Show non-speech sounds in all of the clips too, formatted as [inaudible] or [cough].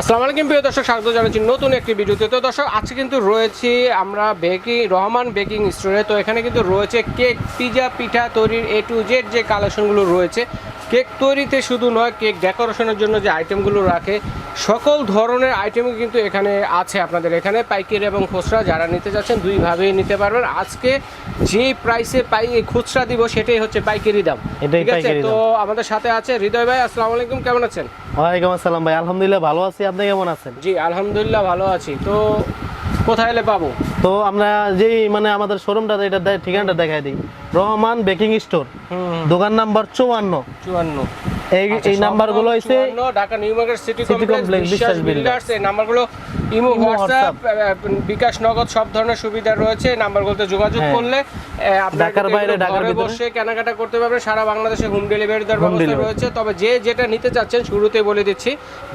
আসসালামু আলাইকুম প্রিয় দর্শক স্বাগত জানাচ্ছি নতুন একটি ভিডিওতে। তো দর্শক আজকে কিন্তু রয়েছি আমরা বেকিং রহমান বেকিং স্টোরে। তো এখানে কিন্তু রয়েছে কেক পিজা পিঠা তৈরির এ টু জেড যে কালেকশনগুলো রয়েছে কেক তৈরিতে শুধু নয় কেক ডেকোরেশনের জন্য যে আইটেমগুলো রাখে সকল ধরনের আইটেম কিন্তু এখানে আছে আপনাদের। এখানে পাইকারি এবং খুচরা যারা নিতে যাচ্ছেন দুইভাবেই নিতে পারবেন। আজকে যে প্রাইসে পাই খুচরা দিব সেটাই হচ্ছে পাইকারি দাম। ঠিক আছে? তো আমাদের সাথে আছে হৃদয় ভাই আসসালামু আলাইকুম কেমন আছেন? ওয়ালাইকুম আসসালাম ভাই আলহামদুলিল্লাহ ভালো আছি। আপনি কেমন আছেন? জি আলহামদুলিল্লাহ ভালো আছি। তো কোথায় এলে পাবো? তো আমরা যেই মানে আমাদের শোরুমটা এটা ঠিকানাটা দেখাই দিই। Rahman baking store. দোকান নাম্বার চুয়ান্ন। চুয়ান্ন। এই এই নাম্বারগুলো হইছে Dhaka new market city complex Biswas builders এই নাম্বারগুলো ইমো হোয়াটসঅ্যাপ বিকাশ নগদ সব ধরনের সুবিধা রয়েছে। এই নাম্বারগুলোতে যোগাযোগ হ্যাঁ। করলে ঢাকার বাইরে, ঢাকার ভিতরে। বসে কেনাকাটা করতে পারবেন। সারা বাংলাদেশে হোম ডেলিভারি দেওয়ার ব্যবস্থা রয়েছে। তবে যে যেটা নিতে চাচ্ছেন শুরুতে বলে দিচ্ছি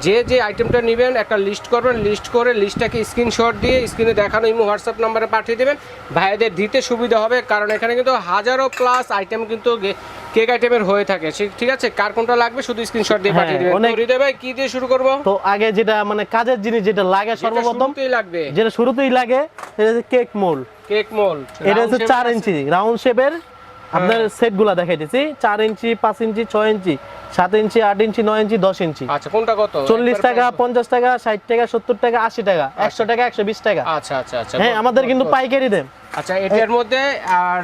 যে যে আইটেমটা নেবেন একটা লিস্ট করবেন লিস্ট করে লিস্টটাকে স্ক্রিনশট দিয়ে স্ক্রিনে দেখানো ইমো হোয়াটসঅ্যাপ নাম্বারে পাঠিয়ে দেবেন। ভাইদের দিতে সুবিধা হবে কারণ এখানে কিন্তু হাজারো প্লাস আইটেম কিন্তু কেক আইটেমের হয়ে থাকে। ঠিক আছে? কার কোনটা লাগবে শুধু স্ক্রিনশট দিয়ে হ্যাঁ, পাঠিয়ে দেবেন অনেক- হৃদয় ভাই কি দিয়ে শুরু করব? তো আগে যেটা মানে কাজের জিনিস যেটা লাগে সর্বপ্রথম লাগবে। যেটা শুরুতেই লাগে সেটা কেক মোল। কেক মোল। এটা হচ্ছে চার ইঞ্চি রাউন্ড শেপের আপনার সেটগুলা দেখাইতেছি। চার ইঞ্চি পাঁচ ইঞ্চি ছয় ইঞ্চি সাত ইঞ্চি আট ইঞ্চি নয় ইঞ্চি দশ ইঞ্চি। আচ্ছা কোনটা কত? চল্লিশ একবার টাকা price- পঞ্চাশ টাকা ষাট টাকা সত্তর টাকা আশি টাকা একশো টাকা একশো বিশ টাকা। আচ্ছা আচ্ছা আচ্ছা হ্যাঁ আমাদের কিন্তু পাইকারি দেন আচ্ছা এটার মধ্যে আর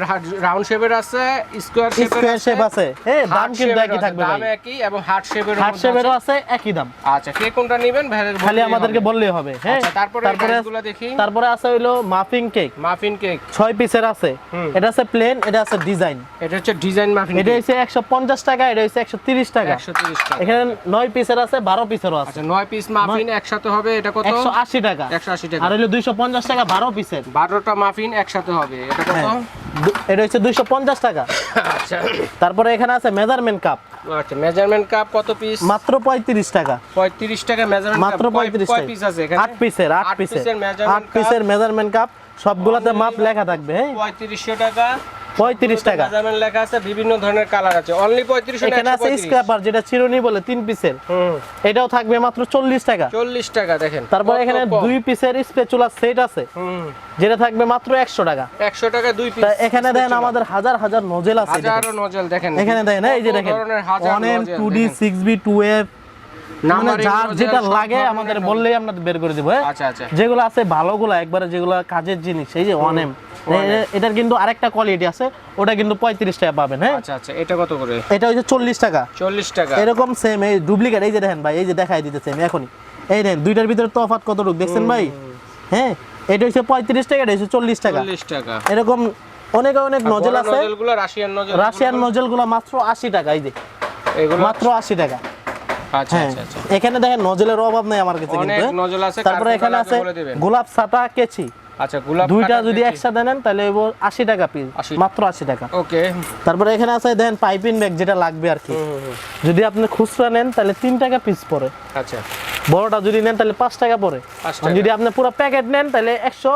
রাউন্ড শেপের আছে স্কোয়ার শেপের স্কোয়ার শেপ আছে। হ্যাঁ দাম কিন্তু একই থাকবে দাম একই এবং হার্ট শেপের হার্ট শেপেরও আছে। একই দাম। আচ্ছা কে কোনটা নেবেন? খালি আমাদেরকে বললেই হবে হ্যাঁ? আচ্ছা, তারপরে তারপরে দেখি। তারপরে আছে হইল মাফিং কেক মাফিন কেক ছয় পিসের আছে। এটা আছে প্লেন এটা আছে ডিজাইন এটা হচ্ছে ডিজাইন মাফিন এটা হচ্ছে একশো পঞ্চাশ টাকা এটা হচ্ছে একশো তিরিশ টাকা। একশো তিরিশ টাকা। এখানে নয় পিসের আছে বারো পিসেরও আছে। আচ্ছা নয় পিস মাফিন একসাথে হবে এটা কত? একশো আশি টাকা। একশো আশি টাকা। আর দুইশো পঞ্চাশ টাকা বারো পিসের বারোটা মাফিন একসাথে হবে এটা কত? হ্যাঁ। এটা হচ্ছে দুইশো পঞ্চাশ টাকা। আচ্ছা। তারপরে এখানে আছে মেজারমেন্ট কাপ আচ্ছা মেজারমেন্ট কাপ কত পিস মাত্র পঁয়ত্রিশ টাকা। পঁয়ত্রিশ টাকা মেজারমেন্ট মাত্র পঁয়ত্রিশ কয় টাকা। পিস আছে এখানে? আট পিসের আট আট পিসের পিসের আট পিসের মেজারমেন্ট কাপ সবগুলাতে মাপ লেখা থাকবে হ্যাঁ? পঁয়ত্রিশশো টাকা। পঁয়ত্রিশ টাকা। মেজারমেন্ট লেখা আছে বিভিন্ন ধরনের কালার আছে। অনলি এখানে আছে স্ক্র্যাপার যেটা চিরুনি বলে তিন পিসের হুম। এটাও থাকবে মাত্র চল্লিশ টাকা। চল্লিশ টাকা দেখেন। তারপর এখানে দুই পিসের স্পেচুলার সেট আছে। হুম। যেটা থাকবে মাত্র একশো টাকা। একশো টাকা দুই পিস এখানে দেখেন আমাদের হাজার হাজার নজেল আছে। হাজারো নজল দেখেন। এখানে দেখেন এই যে দেখেন। ধরনের হাজার one M two D six B two F মানে যেটা লাগে আমাদের বললেই আমরা বের করে দিব হ্যাঁ? আচ্ছা আচ্ছা। যেগুলো আছে ভালোগুলো একবারে যেগুলো কাজের জিনিস এই যে ওয়ান এম এটার কিন্তু আরেকটা কোয়ালিটি আছে ওটা কিন্তু পঁয়ত্রিশ টাকা পাবেন হ্যাঁ? আচ্ছা আচ্ছা এটা কত করে? এটা হচ্ছে চল্লিশ টাকা। চল্লিশ টাকা। এরকম সেম এই ডুপ্লিকেট এই যে দেখেন ভাই এই যে দেখাই দিতেছে আমি এখনই। এই দেখেন দুইটার ভিতরে কতটুকু দেখছেন ভাই? হ্যাঁ এটা হচ্ছে পঁয়ত্রিশ টাকা এটা হচ্ছে চল্লিশ টাকা। চল্লিশ টাকা। এরকম অনেক অনেক নজল আছে। রাশিয়ান নজল রাশিয়ান মাত্র আশি টাকা এই যে। এগুলো? মাত্র আশি টাকা। আচ্ছা হ্যাঁ আচ্ছা আচ্ছা। এখানে দেখেন নজলের অভাব নাই আমার কাছে কিন্তু হ্যাঁ? তারপরে এখানে আছে। গোলাপ ছাতা কেচি। আচ্ছা গোলাপ দুইটা যদি একসাথে নেন তাহলে এব আশি টাকা পিস মাত্র আশি টাকা। ওকে। তারপরে এখানে আছে দেখেন পাইপিং ব্যাগ যেটা লাগবে আর কি। যদি আপনি খুচরা নেন তাহলে তিন টাকা পিস পড়ে। আচ্ছা। বড়টা যদি নেন তাহলে পাঁচ টাকা পড়ে। পাঁচ আর টাকা। যদি আপনি পুরো প্যাকেট নেন তাহলে একশো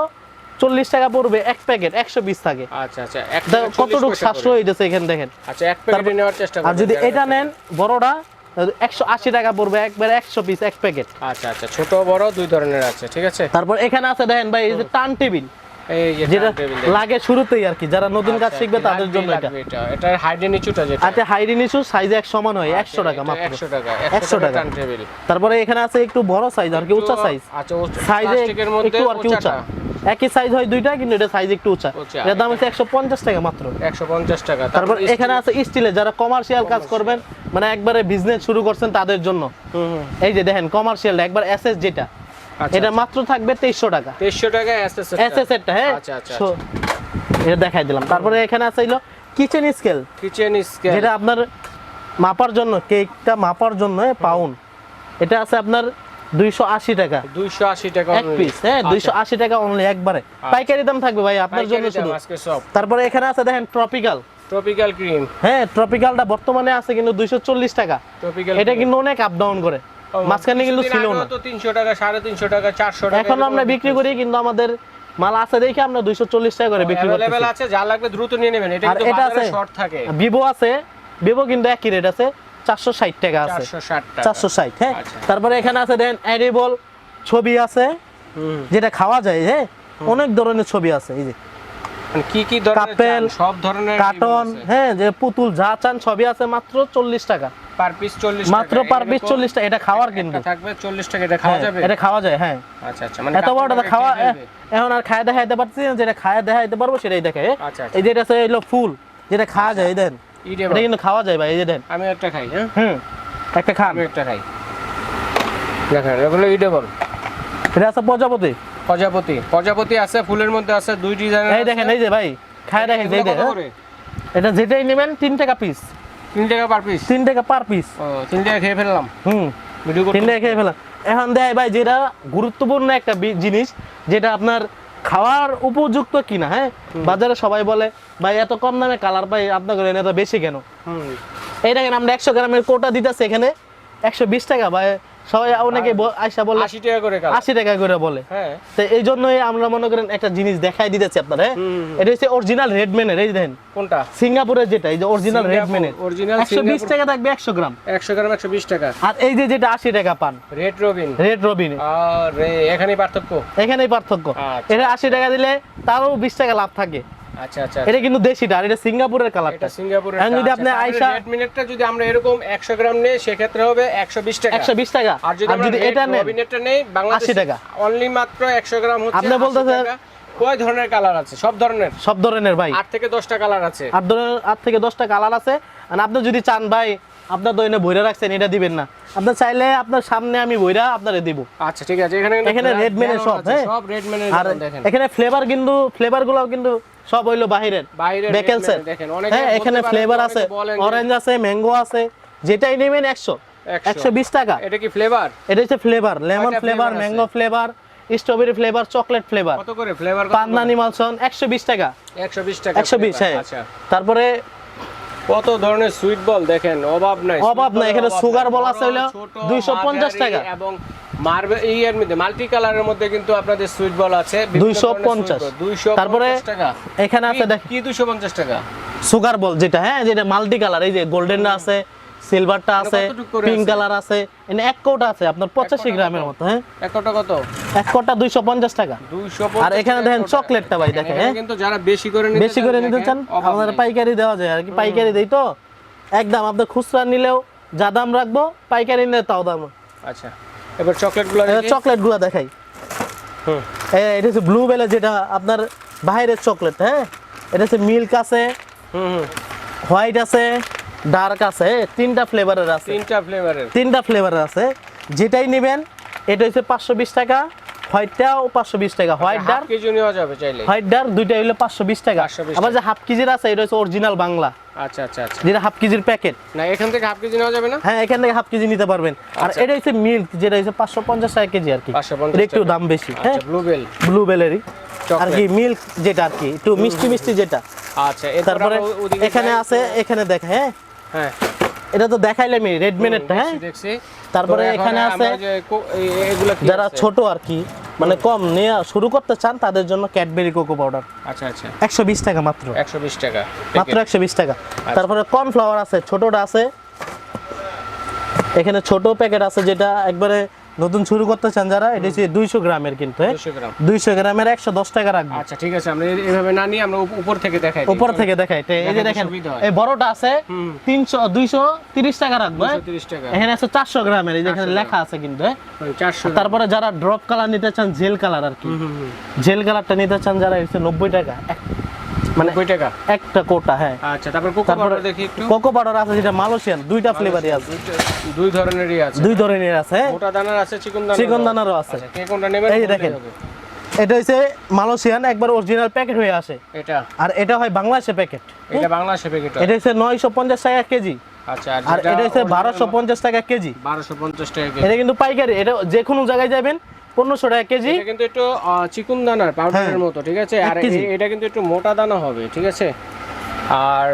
চল্লিশ টাকা পড়বে এক প্যাকেট একশো বিশ থাকে। আচ্ছা আচ্ছা এক তা প্যাকেট 40 কতটুকু সাশ্রয় হইতেছে এখানে দেখেন। আচ্ছা এক প্যাকেট নেওয়ার চেষ্টা আর যদি এটা নেন বড়টা একশো আশি টাকা পড়বে একবারে একশো পিস এক প্যাকেট আচ্ছা আচ্ছা ছোট বড় দুই ধরনের আছে ঠিক আছে? তারপর এখানে আছে দেখেন ভাই এই যে টান টেবিল। যেটা লাগে শুরুতেই আর কি যারা নতুন কাজ আচ্ছা, শিখবে তাদের জন্য এটা। এটা হাইডে নিচুটা যেটা। আচ্ছা হাইরি নিচু সাইজ এক সমান হয় একশো টাকা মাত্র। একশো টাকা একশো একশো টাকা। টাকা। টেবিল তারপরে এখানে আছে একটু বড় সাইজ আর কি উঁচা সাইজ আচ্ছা সাইজে একটু আর কি উঁচা। একই সাইজ হয় দুইটা কিন্তু এটা সাইজ একটু উঁচা। এর দাম হচ্ছে একশো পঞ্চাশ টাকা মাত্র। একশো পঞ্চাশ টাকা। তারপর এখানে আছে স্টিলের যারা কমার্শিয়াল কাজ করবেন মানে একবারে বিজনেস শুরু করছেন তাদের জন্য। এই যে দেখেন কমার্শিয়াল একবার এসএস যেটা। আচ্ছা, এটা মাত্র থাকবে তেইশশো টাকা। তেইশশো টাকা এসএস এসএস এরটা হ্যাঁ? আচ্ছা, আচ্ছা, এটা দেখাই দিলাম। তারপরে এখানে আছে হইল কিচেন স্কেল কিচেন স্কেল যেটা আপনার মাপার জন্য কেকটা মাপার জন্য পাউন্ড এটা আছে আপনার দুইশো আশি টাকা। দুইশো আশি টাকা এক পিস হ্যাঁ দুইশো আশি টাকা অনলি একবারে। পাইকারি দাম থাকবে ভাই আপনার জন্য শুধু। তারপরে এখানে আছে দেখেন ট্রপিক্যাল ট্রপিক্যাল ক্রিম হ্যাঁ ট্রপিক্যালটা বর্তমানে আছে কিন্তু দুইশো চল্লিশ টাকা। এটা কিন্তু অনেক আপ ডাউন করে। মাঝখানে কিন্তু ছিল না। তো তিনশো টাকা সাড়ে তিনশো টাকা চারশো টাকা এখন আমরা বিক্রি করি কিন্তু আমাদের মাল আছে দেখে আমরা দুইশো চল্লিশ টাকা করে বিক্রি করতেছি। আছে যা লাগবে দ্রুত নিয়ে নেবেন। এটা কিন্তু বাজারে শর্ট থাকে। ভিভো আছে ভিভো কিন্তু একই রেট আছে চারশো ষাট টাকা আছে। চারশো ষাট টাকা। চারশো ষাট হ্যাঁ। আচ্ছা। তারপরে এখানে আছে দেন অ্যাডিবল ছবি আছে হুম। যেটা খাওয়া যায় হ্যাঁ। অনেক ধরনের ছবি আছে এই যে। মানে কি কি ধরনের সব ধরনের কার্টন হ্যাঁ যে পুতুল যা চান ছবি আছে মাত্র চল্লিশ টাকা। পার পিস চল্লিশ মাত্র পার পিস চল্লিশ টাকা এটা খাওয়ার কিন্তু। থাকবে চল্লিশ টাকা এটা খাওয়া হ্যাঁ, যাবে? এটা খাওয়া যায় হ্যাঁ। আচ্ছা আচ্ছা মানে এত বড়টা খাওয়া এখন আর খায় দেখাইতে পারছি না যেটা খায় দেখাইতে পারব সেটাই দেখে। আচ্ছা, আচ্ছা। এই যেটা আছে এলো ফুল যেটা খাওয়া যায় দেন। এটা কিন্তু খাওয়া যায় ভাই এই যে দেন। আমি একটা খাই হ্যাঁ? হুম একটা খান। আমি একটা খাই। দেখেন এগুলো ইডেবল এটা আছে প্রজাপতি। প্রজাপতি প্রজাপতি আছে ফুলের মধ্যে আছে দুই ডিজাইনের এই দেখেন এই যে ভাই খায় দেখেন এই যে হ্যাঁ। এটা যেটাই নেবেন তিন টাকা পিস তিন টাকা পার পিস তিন টাকা পার পিস তিন টাকা খেয়ে ফেললাম। হুম। ভিডিও তিন টাকা খেয়ে ফেলাম এখন দেয় ভাই যেটা গুরুত্বপূর্ণ একটা জিনিস যেটা আপনার খাওয়ার উপযুক্ত কিনা হ্যাঁ? বাজারে সবাই বলে ভাই এত কম দামে কালার পাই আপনার এনে বেশি কেন? এটা কেন আমরা একশো গ্রামের কোটা দিতেছি এখানে। একশো বিশ টাকা ভাই সবাই অনেকে আইসা বলে আশি টাকা করে কালার আশি টাকা করে বলে। হ্যাঁ। তো এই জন্যই আমরা মনে করেন একটা জিনিস দেখাই দিতেছি আপনারা। এটা হচ্ছে অরিজিনাল রেডম্যানের এই দেখেন। কোনটা? সিঙ্গাপুরের যেটা এই যে অরিজিনাল রেডম্যানের একশো বিশ টাকা থাকবে একশো গ্রাম। একশো গ্রাম একশো বিশ টাকা। আর এই যে যেটা আশি টাকা পান। রেড রবিন রেড রবিন আর এখানেই পার্থক্য। এখানেই পার্থক্য। আচ্ছা। এটা আশি টাকা দিলে তারও বিশ টাকা লাভ থাকে। আচ্ছা আচ্ছা। এটা কিন্তু দেশিটা আর এটা সিঙ্গাপুরের কালারটা সিঙ্গাপুরের এখন যদি আপনি আইসা- রেড মিনিটটা যদি আমরা এরকম একশো গ্রাম নেই সেক্ষেত্রে হবে একশো বিশ টাকা। একশো বিশ টাকা। আর যদি আমরা এটা নেই বাংলাদেশ 80 টাকা। অনলি মাত্র একশো গ্রাম হচ্ছে আপনি বলতেছেন- কয় ধরনের কালার আছে? সব ধরনের? সব ধরনের ভাই। আট থেকে দশটা কালার আছে। ধরনের থেকে দশটা কালার আছে। আর আপনি যদি চান ভাই আপনার দইনে বইরা রাখছেন এটা দিবেন না। আপনার চাইলে আপনার সামনে আমি বইরা আপনারে দিব। আচ্ছা ঠিক আছে। এখানে এখানে ব্ল্যাক রেডম্যানের সব হ্যাঁ? সব রেডম্যানের আর দেখেন। এখানে ফ্লেভার কিন্তু ফ্লেভারগুলো কিন্তু সব হইল বাহিরের বাইরের বেকেলসের দেখেন, অনেকে হ্যাঁ এখানে ফ্লেভার আছে অরেঞ্জ আছে ম্যাঙ্গো আছে যেটাই নেবেন একশো। 100 একশো বিশ টাকা। এটা কি ফ্লেভার এটা হচ্ছে flavour lemon flavour mango flavour strawberry flavour chocolate flavour কত করে? ফ্লেভার পান্না নিমালসন একশো বিশ টাকা। একশো বিশ টাকা একশো বিশ flavor, হ্যাঁ। আচ্ছা। তারপরে কত ধরনের সুইট বল দেখেন অভাব নাই অভাব নাই, এখানে সুগার বড়, আছে হলো ছোট, 250 টাকা। এবং মার্বে এর মধ্যে মাল্টি কালারের মধ্যে কিন্তু আপনাদের সুইট বল আছে 250 ধরনের sweet ball, 250 তারপরে টাকা। এখানে আছে দেখেন দেখ কি 250 টাকা? সুগার বল যেটা হ্যাঁ যেটা মাল্টি কালার এই যে গোল্ডেন আছে সিলভারটা আছে পিঙ্ক কালার আছে? এনে এক কোটা আছে আপনার পঁচাশি গ্রামের? মতো হ্যাঁ? এক কোটা কত? এক কোটা দুইশো পঞ্চাশ টাকা। 250 আর এখানে দেখেন চকলেটটা ভাই দেখেন হ্যাঁ? কিন্তু যারা বেশি করে বেশি করে নিতে চান আমাদের পাইকারি দেওয়া যায় আর কি পাইকারি দেই তো। একদম আপনার খুচরা নিলেও যা দাম রাখব পাইকারি নিলে তাও দাম। আচ্ছা এবার চকলেটগুলো দেখি। চকলেটগুলা দেখাই। হুম। এটা হচ্ছে ব্লু বেলে যেটা আপনার বাইরের চকলেট হ্যাঁ? এটা হচ্ছে মিল্ক আছে হুম হুম। হোয়াইট আছে ডার্ক আছে হ্যাঁ, তিনটা ফ্লেভারের আছে। তিনটা ফ্লেভারের তিনটা ফ্লেভারের আছে। যেটাই নেবেন এটা হচ্ছে পাঁচশো বিশ টাকা। হোয়াইটটাও পাঁচশো বিশ টাকা। হোয়াইট ডার্ক কেজি নেওয়া যাবে চাইলে। হোয়াইট ডার্ক দুইটা হইলে পাঁচশো বিশ টাকা। 520 আবার যে হাফ কেজির আছে এটা হচ্ছে অরিজিনাল বাংলা। আচ্ছা আচ্ছা আচ্ছা। যেটা হাফ কেজির প্যাকেট না এখান থেকে হাফ কেজি নেওয়া যাবে না? হ্যাঁ এখান থেকে হাফ কেজি নিতে পারবেন। আর আচ্ছা। এটা হচ্ছে মিল্ক যেটা হচ্ছে পাঁচশো পঞ্চাশ টাকা কেজি আর কি। 550 একটু দাম বেশি হ্যাঁ? আচ্ছা ব্লুবেল ব্লুবেলারি আর কি মিল্ক যেটা আর কি একটু মিষ্টি মিষ্টি যেটা। আচ্ছা তারপরে এখানে আছে এখানে দেখ হ্যাঁ? হ্যাঁ। এটা তো দেখাইলাম রেডমেনেরটা হ্যাঁ? দেখছি, দেখছি। তারপরে এখানে আছে যারা ছোট আর কি মানে কম নেওয়া শুরু করতে চান তাদের জন্য ক্যাডবেরি কোকো পাউডার আচ্ছা আচ্ছা। একশো বিশ টাকা মাত্র। একশো বিশ টাকা। মাত্র একশো বিশ টাকা। তারপরে কর্নফ্লাওয়ার আছে ছোটটা আছে। এখানে ছোট প্যাকেট আছে যেটা একবারে নতুন শুরু করতে চান যারা এটা হচ্ছে দুইশো গ্রামের কিন্তু হ্যাঁ? দুইশো গ্রামের একশো দশ টাকা রাখব। আচ্ছা ঠিক আছে আমরা এই- এইভাবে না নিয়ে আমরা উপর থেকে দেখাই উপর থেকে দেখাই। এই যে দেখেন এই বড়টা আছে তিনশো দুইশো তিরিশ টাকা রাখব হ্যাঁ? 230 টাকা। এখানে আছে চারশো গ্রামের এই যেখানে লেখা আছে কিন্তু হ্যাঁ? তারপরে যারা ড্রপ কালার নিতে চান জেল কালার আর কি। জেল কালারটা নিতে চান যারা হচ্ছে নব্বই টাকা। মানে নব্বই টাকা? একটা কোটা হ্যাঁ। আচ্ছা তারপর কোকো পাউডার দেখি একটু। কোকো পাউডার আছে যেটা মালয়েশিয়ান দুইটা ফ্লেভারই আছে। দুই ধরনেরই আছে। দুই ধরনের আছে? মোটা দানার আছে চিকন দানার চিকন দানারও আছে। আচ্ছা কে কোনটা নেবেন এই দেখেন। এটা হচ্ছে মালয়েশিয়ান একবার অরিজিনাল প্যাকেট হয়ে আসে। এটা। আর এটা হয় বাংলাদেশের প্যাকেট এটা বাংলাদেশে প্যাকেট এটা নয়শো পঞ্চাশ টাকা কেজি। আচ্ছা আর এটা হচ্ছে বারোশো পঞ্চাশ টাকা কেজি। বারোশো পঞ্চাশ টাকা কেজি। এটা কিন্তু পাইকারি এটা যে কোনো জায়গায় যাবেন পনেরোশো টাকা কেজি। এটা কিন্তু একটু চিকুন দানার পাউডারের হ্যাঁ। মতো ঠিক আছে? আর কেজি। এটা কিন্তু একটু মোটা দানা হবে ঠিক আছে? আর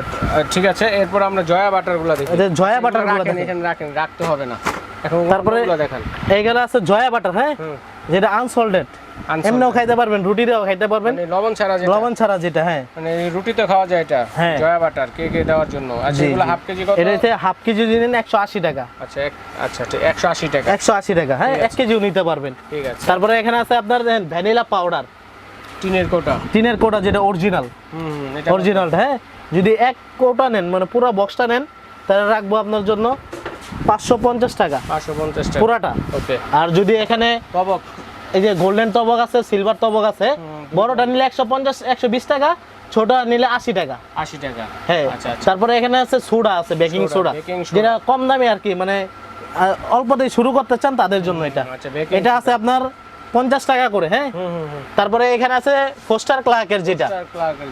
ঠিক আছে এরপর আমরা জয়া বাটারগুলো দেখি। জয়া বাটারগুলো বাটার রাখেন এখানে রাখেন রাখতে হবে না। এখন তারপরে দেখান। এইগুলো আছে জয়া বাটার হ্যাঁ। যেটা আনসল্টেড। এমনিও খাইতে পারবেন রুটিতেও খাইতে পারবেন। মানে লবণ ছাড়া যেটা। লবণ ছাড়া যেটা হ্যাঁ। মানে রুটিতে খাওয়া যায় এটা হ্যাঁ। জয়া বাটার কেকে দেওয়ার জন্য। আর জি, যেগুলো হাফ কেজি কত? এটা হচ্ছে হাফ কেজি যদি নেন একশো আশি টাকা। আচ্ছা আচ্ছা ঠিক একশো আশি টাকা। একশো আশি টাকা হ্যাঁ ঠিক এক কেজিও নিতে পারবেন। ঠিক আছে। তারপরে এখানে আছে আপনার ভ্যানিলা পাউডার। টিনের কোটা। টিনের কোটা যেটা অরিজিনাল হুম এটা অরিজিনালটা হ্যাঁ। যদি এক কোটা নেন মানে পুরো বক্সটা নেন তাহলে রাখব আপনার জন্য। পাঁচশো পঞ্চাশ টাকা। পাঁচশো পঞ্চাশ টাকা। পুরাটা। ওকে। আর যদি এখানে কবক এই যে গোল্ডেন তবক আছে সিলভার তবক আছে বড়টা নিলে একশো পঞ্চাশ একশো বিশ টাকা ছোটটা নিলে আশি টাকা। আশি টাকা। হ্যাঁ আচ্ছা আচ্ছা। তারপরে এখানে আছে সোডা আছে বেকিং সোডা। যেটা কম দামে আর কি মানে অল্পতেই শুরু করতে চান তাদের জন্য এটা। আচ্ছা এটা আছে আপনার পঞ্চাশ টাকা করে হ্যাঁ? তারপরে এখানে আছে ফোস্টার ক্লার্কের যেটা।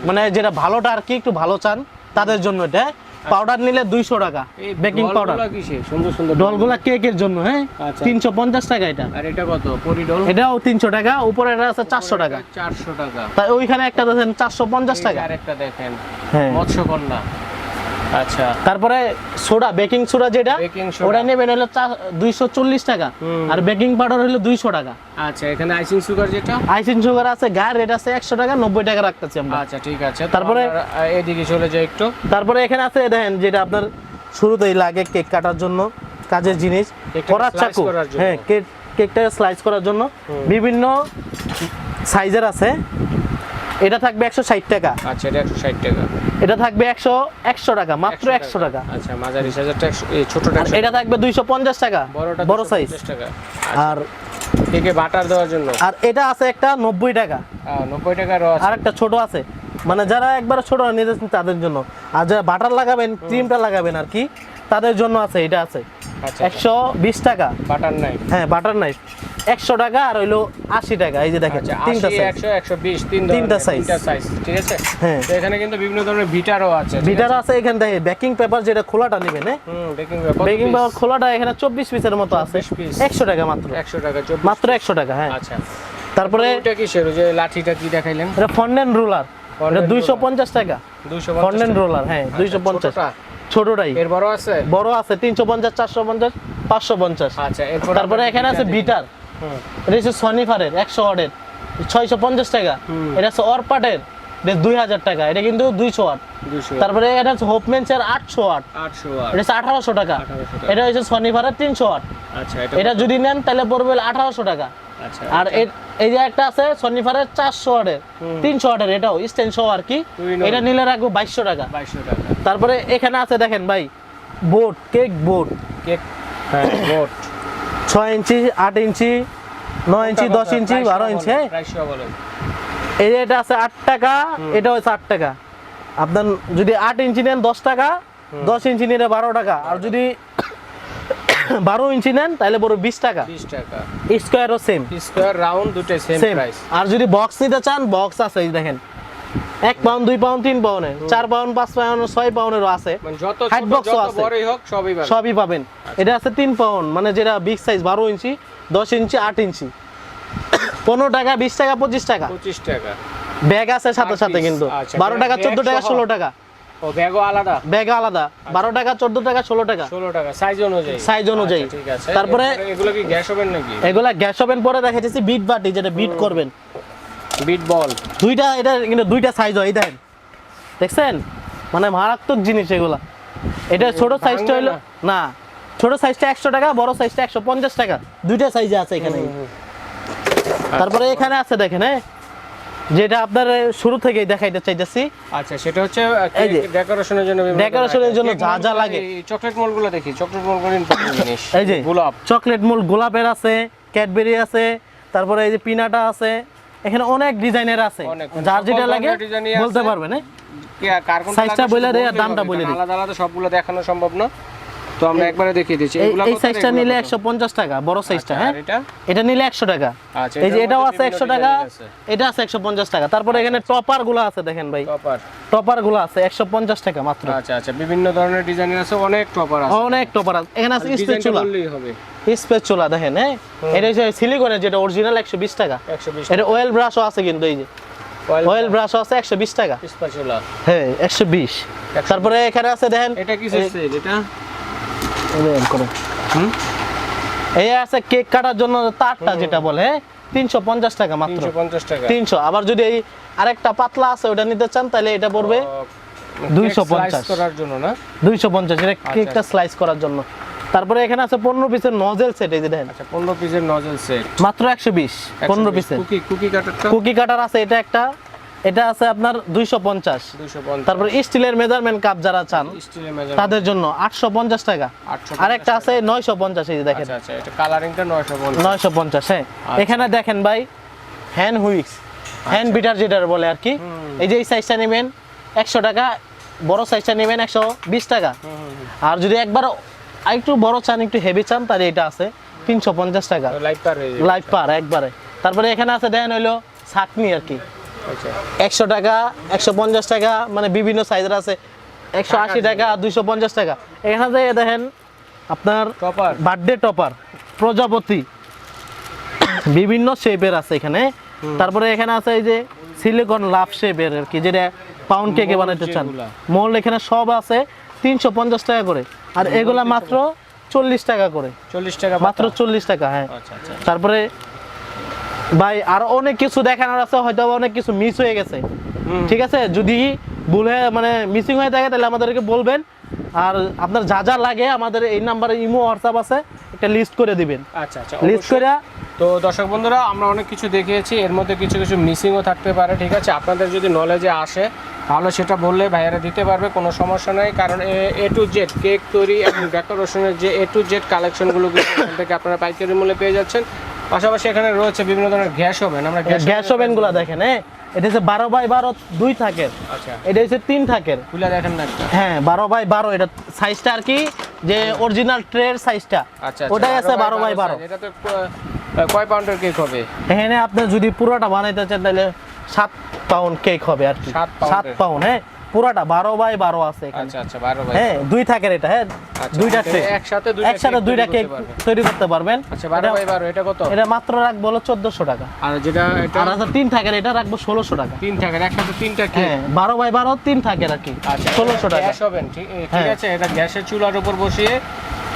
মানে যেটা ভালোটা আর কি একটু ভালো চান তাদের জন্য এটা। পাউডার নিলে দুইশো টাকা। Baking powder. ডলগুলা কিসে? সুন্দর সুন্দর ডলগুলা কেকের জন্য হ্যাঁ? আচ্ছা। তিনশো পঞ্চাশ টাকা এটা। আর এটা কত? পরিডল এটাও তিনশো টাকা উপরে এটা আছে চারশো টাকা। চারশো টাকা। তাই ওইখানে একটা দেখেন চারশো পঞ্চাশ টাকা। আরেকটা দেখেন। হ্যাঁ। মৎস্যকন্যা। আচ্ছা। তারপরে সোডা বেকিং সোডা যেটা ওটা নেবেন হলো দুইশো চল্লিশ টাকা। আর বেকিং পাউডার হলো দুইশো টাকা। আচ্ছা এখানে আইসিং সুগার যেটা? আইসিং সুগার আছে গায়ের রেট আছে একশো টাকা নব্বই টাকা রাখতেছি আমরা। আচ্ছা ঠিক আছে। তারপরে- এদিকে চলে যাই একটু। তারপরে এখানে আছে দেখেন যেটা আপনার শুরুতেই লাগে কেক কাটার জন্য কাজের জিনিস। করার চাকু। হ্যাঁ কেক কেকটা স্লাইস করার জন্য। বিভিন্ন সাইজের আছে। এটা থাকবে একশো ষাট টাকা। আচ্ছা এটা একশো ষাট টাকা। এটা থাকবে একশো একশো টাকা মাত্র একশো টাকা। আচ্ছা মাঝারি সাইজেরটা ছোটটা আর এটা থাকবে দুইশো পঞ্চাশ টাকা বড়টা বড় সাইজ 250 টাকা। আর কেকে বাটার দেওয়ার জন্য? আর এটা আছে একটা নব্বই টাকা। নব্বই টাকারও আর একটা ছোট আছে। মানে যারা একবার ছোট নিতেছেন তাদের জন্য। আর যারা বাটার লাগাবেন ক্রিমটা লাগাবেন আর কি তাদের জন্য আছে এটা আছে। আচ্ছা একশো বিশ টাকা। বাটার নাই হ্যাঁ বাটার নাইফ। একশো টাকা আর হইল আশি টাকা। এই যে দেখেন আচ্ছা তিনটা সাইজ একশো একশো বিশ তিন তিনটা সাইজ ঠিক আছে? হ্যাঁ। তো এখানে কিন্তু বিভিন্ন ধরনের ভিটারও আছে বিটার আছে? এখান থেকে বেকিং পেপার যেটা খোলাটা নেবেন হ্যাঁ? বেকিং পেপার বেকিং পেপার খোলাটা এখানে চব্বিশ পিসের মতো আছে। 24 piece। একশো টাকা মাত্র। একশো টাকা মাত্র একশো টাকা হ্যাঁ। আচ্ছা। তারপরে এটা কিসের ওই যে লাঠিটা কি দেখাইলেন? এটা ফন্ডেন রুলার এটা দুইশো। পঞ্চাশ টাকা। দুশো ফন্ডেন রোলার হ্যাঁ দুইশো পঞ্চাশ। ছোটটাই। এর বড় আছে? বড় আছে তিনশো পঞ্চাশ চারশো পঞ্চাশ পাঁচশো পঞ্চাশ। আচ্ছা তারপরে এখানে আছে। বিটার। এটা হচ্ছে সনিফারের একশো ওয়াটের। ছয়শো পঞ্চাশ টাকা। এটা হচ্ছে অরপাটের এটা দুই হাজার টাকা। এটা কিন্তু দুইশো ওয়াট। তারপরে এটা হচ্ছে হোপমেন্সের আটশো ওয়াট। এটা হচ্ছে আঠারোশো টাকা। এটা হচ্ছে সনিফারের তিনশো ওয়াট। আচ্ছা এটা যদি নেন তাহলে পড়বে আঠারোশো টাকা। আচ্ছা আর এ- এই যে একটা আছে সনিফারের চারশো ওয়াটের। তিনশো ওয়াটের এটাও সহ আর কি। এটা নিলে রাখব বাইশশো টাকা। বাইশশো টাকা। তারপরে এখানে আছে দেখেন ভাই বোট কেক বোট। কেক হ্যাঁ বোট। ছয় ইঞ্চি আট ইঞ্চি নয় ইঞ্চি দশ ইঞ্চি বারো ইঞ্চি হ্যাঁ? এই যে এটা আছে আট টাকা এটা হচ্ছে আট টাকা। আপনার যদি আট ইঞ্চি নেন দশ টাকা দশ ইঞ্চি নিলে বারো টাকা। আর যদি বারো ইঞ্চি নেন তাহলে বড় বিশ টাকা। বিশ টাকা। স্কোয়ারও সেম স্কোয়ার রাউন্ড দুটো সেম আর যদি বক্স নিতে চান বক্স আছে দেখেন। এক পাউন্ড দুই পাউন্ড তিন পাউন্ডের চার পাউন্ড পাঁচ পাউন্ড ছয় পাউন্ডেরও আছে। মানে box ও যত আছে। বড়ই হোক সবই পাবেন। সবই পাবেন। এটা আছে তিন পাউন্ড মানে যেটা বিগ সাইজ বারো ইঞ্চি দশ ইঞ্চি আট ইঞ্চি। পনেরো টাকা বিশ টাকা পঁচিশ টাকা। পঁচিশ টাকা। ব্যাগ আছে সাথে সাথে কিন্তু। আচ্ছা, বারো টাকা চোদ্দ টাকা ষোলো টাকা। ও ব্যাগও আলাদা? ব্যাগ আলাদা। বারো টাকা চোদ্দ টাকা ষোলো টাকা। ষোলো টাকা সাইজ অনুযায়ী। আচ্ছা, ঠিক আছে। তারপরে- এরপরে কি গ্যাস ওভেন নাকি? এগুলা গ্যাস ওভেন পরে বিট বাটি যেটা বিট করবেন। বিট বল দুইটা এটা কিন্তু দুইটা সাইজ হয় দেখেন। দেখছেন? মানে মারাত্মক জিনিস এগুলা। এটা ছোট সাইজটা হলো না। ছোট সাইজটা একশো টাকা বড় সাইজটা একশো পঞ্চাশ টাকা। দুইটা সাইজে আছে এখানে। তারপরে এখানে আছে দেখেন হ্যাঁ? যেটা আপনার শুরু থেকেই দেখাইতে চাইতেছি। আচ্ছা সেটা হচ্ছে এই যে, ডেকোরেশনের জন্য ধরনের জন্য যা যা লাগে। এই চকলেট মোলগুলো দেখি চকলেট মোলগুলো [coughs] জিনিস। এই যে গোলাপ। চকলেট মূল গোলাপের আছে ক্যাডবেরি আছে তারপরে এই যে পিনাটা আছে। এখানে অনেক ডিজাইনের আছে। যার যেটা লাগে বলতে। পারবেন সাইজটা বলে দেয় দে, আর দামটা বলে দেয় দে। আলাদা আলাদা সবগুলো দেখানো সম্ভব না। তো আমরা একবারে দেখিয়ে দিচ্ছি। এই এগুলো এই সাইজটা নিলে কত? একশো পঞ্চাশ টাকা বড় সাইজটা আচ্ছা, হ্যাঁ? এটা? এটা নিলে একশো টাকা। আচ্ছা, এই যে এটাও আছে বিভিন্ন একশো টাকা এটা আছে একশো পঞ্চাশ টাকা। তারপরে এখানে টপারগুলো আছে দেখেন ভাই। টপার। টপারগুলো আছে একশো পঞ্চাশ টাকা মাত্র। আচ্ছা আচ্ছা বিভিন্ন ধরনের ডিজাইনের আছে অনেক টপার আছে। অনেক টপার আছে। এখানে আছে স্পেস ডিজাইনটা চুলা। বললেই হবে। দেখেন হ্যাঁ? এটা হচ্ছে সিলিকনের যেটা অরিজিনাল একশো বিশ টাকা। একশো বিশ এটা অয়েল ব্রাশও আছে কিন্তু এই যে। অয়েল ব্রাশও আছে একশো বিশ টাকা। স্পাচুলা। হ্যাঁ একশো বিশ। তারপরে এখানে আছে দেখেন এটা কি এটা? এই করে। হুম? এই আছে কেক কাটার জন্য তারটা যেটা বলে তিনশো পঞ্চাশ টাকা মাত্র। পঞ্চাশ টাকা। তিনশো। আবার যদি এই আরেকটা পাতলা আছে ওটা নিতে চান তাহলে এটা পড়বে ও, 250 করার জন্য না? দুইশো পঞ্চাশ এটা আচ্ছা, কেকটা স্লাইস করার জন্য। তারপরে এখানে আছে পনেরো পিসের নজেল সেট এই যে দেখেন। আচ্ছা পনেরো পিসের নজল সেট মাত্র একশো বিশ পনেরো পিসের। কুকি কুকি কাটারটা কুকি কাটার আছে এটা একটা। এটা আছে আপনার দুইশো পঞ্চাশ। তারপরে স্টিলের মেজারমেন্ট কাপ যারা চান তাদের জন্য আটশো পঞ্চাশ টাকা। আর একটা আছে নয়শো পঞ্চাশ এই দেখেন। আচ্ছা আচ্ছা কালারিংটা নয়শো পঞ্চাশ। হ্যাঁ। আচ্ছা। এখানে দেখেন ভাই হ্যান্ড হুইক্স হ্যান্ড বিটার যেটা বলে আর কি। এই যে এই সাইজটা নেবেন একশো টাকা বড় সাইজটা নেবেন একশো বিশ টাকা। আর যদি একবার একটু বড় চান একটু হেভি চান তাহলে এটা আছে তিনশো পঞ্চাশ টাকা। পার লাইফ পার একবারে। তারপরে এখানে আছে দেখেন হইল ছাকনি আর কি। একশো টাকা একশো পঞ্চাশ টাকা মানে বিভিন্ন সাইজের আছে। একশো আশি টাকা দুইশো পঞ্চাশ টাকা। এখানে যে দেখেন আপনার টপার বার্থডে টপার প্রজাপতি। বিভিন্ন শেপের আছে এখানে। তারপরে এখানে আছে এই যে সিলিকন লাভ শেপের আর কি যেটা পাউন্ড কেকে বানাইতে চান। মোল এখানে সব আছে তিনশো পঞ্চাশ টাকা করে। আর এগুলা মাত্র চল্লিশ টাকা করে। চল্লিশ টাকা মাত্র চল্লিশ টাকা হ্যাঁ। আচ্ছা আচ্ছা। তারপরে ভাই আর অনেক কিছু দেখানোর আছে হয়তো অনেক কিছু মিস হয়ে গেছে। ঠিক আছে? যদি ভুল হয়ে মানে মিসিং হয়ে থাকে তাহলে আমাদেরকে বলবেন। আর আপনার যা যা লাগে আমাদের এই নাম্বারে ইমো হোয়াটসঅ্যাপ আছে একটা লিস্ট করে দিবেন। আচ্ছা আচ্ছা লিস্ট করে তো দর্শক বন্ধুরা আমরা অনেক কিছু দেখিয়েছি এর মধ্যে কিছু কিছু মিসিংও থাকতে পারে ঠিক আছে? আপনাদের যদি নলেজে আসে তাহলে সেটা বললে ভাইয়ারা দিতে পারবে কোনো সমস্যা নাই। কারণ এ টু জেড কেক তৈরি এবং ডেকোরেশনের যে এ টু জেড কালেকশনগুলো থেকে আপনারা পাইকারি মূল্যে পেয়ে যাচ্ছেন। পাশাপাশি এখানে রয়েছে বিভিন্ন ধরনের গ্যাস ওভেন। আমরা গ্যাস ওভেনগুলা দেখেন। হ্যাঁ? এটা হচ্ছে বারো বাই বারো দুই থাকের। আচ্ছা। এটা হচ্ছে তিন থাকের। খুলে দেখেন না। হ্যাঁ বারো বাই বারো এটা সাইজটা আর কি যে অরিজিনাল ট্রের সাইজটা। আচ্ছা ওটাই আছে বারো বাই বারো এটা তো কয় পাউন্ডের কেক হবে? এখানে আপনি যদি পুরোটা বানাইতে চান তাহলে সাত পাউন্ড কেক হবে আর কি। সাত। পাউন্ড হ্যাঁ? পুরোটা বারো বাই বারো আছে আচ্ছা আচ্ছা হ্যাঁ দুই থাকের এটা হ্যাঁ আচ্ছা, দুইটা একসাথে একসাথে দুইটা কেক তৈরি করতে পারবেন। আচ্ছা বারো বাই বারো এটা কত? এটা মাত্র রাখব হলো চোদ্দশো টাকা। আর যেটা আর তিন থাকের এটা রাখব ষোলোশো টাকা। তিন থাকের একসাথে তিনটা হ্যাঁ বারো বাই বারো তিন থাকের আর কি ষোলোশো টাকা। গ্যাস ওভেন ঠিক হ্যাঁ। আছে এটা গ্যাসের চুলার উপর বসিয়ে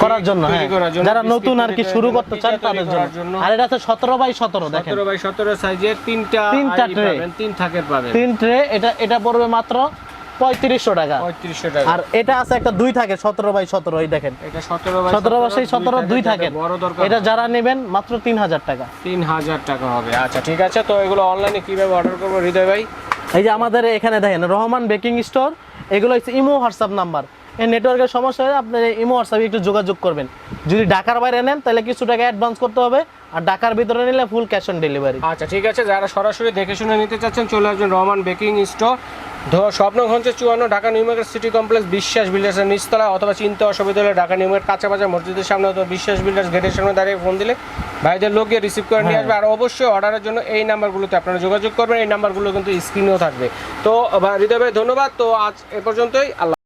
করার জন্য হ্যাঁ। যারা নতুন আর কি শুরু করতে চান তাদের জন্য। আর এটা আছে সতেরো বাই সতেরো দেখেন। সতেরো বাই সতেরো সাইজের তিনটা তিনটা। পাবেন, তিন থাকের পাবেন। তিন ট্রে এটা এটা পড়বে মাত্র পঁয়ত্রিশশো টাকা। পঁয়ত্রিশশো টাকা। আর এটা আছে একটা দুই থাকে সতেরো বাই সতেরো এই দেখেন। এটা সতেরো বাই সতেরো বাই সতেরো দুই থাকে বড় দরকার এটা যারা নেবেন মাত্র তিন হাজার টাকা। তিন হাজার টাকা হবে। আচ্ছা ঠিক আছে তো এগুলো অনলাইনে কীভাবে অর্ডার করব হৃদয় ভাই? এই যে আমাদের এখানে দেখেন রহমান বেকিং স্টোর। এগুলো হচ্ছে ইমো হোয়াটসঅ্যাপ নাম্বার। এই নেটওয়ার্কের সমস্যা হলে আপনি ইমো হোয়াটসঅ্যাপে একটু যোগাযোগ করবেন। যদি ঢাকার বাইরে নেন তাহলে কিছু টাকা অ্যাডভান্স করতে হবে। আর ঢাকার ভিতরে নিলে ফুল ক্যাশ অন ডেলিভারি আচ্ছা ঠিক আছে যারা সরাসরি দেখে শুনে নিতে চাচ্ছেন চলে আসবেন রহমান বেকিং স্টোর। স্বপ্নগঞ্জ চুয়ান্ন Dhaka new market city complex Biswas বিল্ডার্সের নিচতলা অথবা চিন্তা অসুবিধা হলে ঢাকা নিউ মার্কেট কাঁচা বাজার মসজিদের সামনে অথবা বিশ্বাস বিল্ডার্স গেটের সামনে দাঁড়িয়ে ফোন দিলে ভাইদের লোক গিয়ে রিসিভ করে নিয়ে আসবে আর অবশ্যই অর্ডারের জন্য এই নাম্বারগুলোতে আপনারা যোগাযোগ করবেন এই নাম্বারগুলো কিন্তু স্ক্রিনেও থাকবে। তো হৃদয় ভাই ধন্যবাদ। তো আজ এ পর্যন্তই। আল্লাহ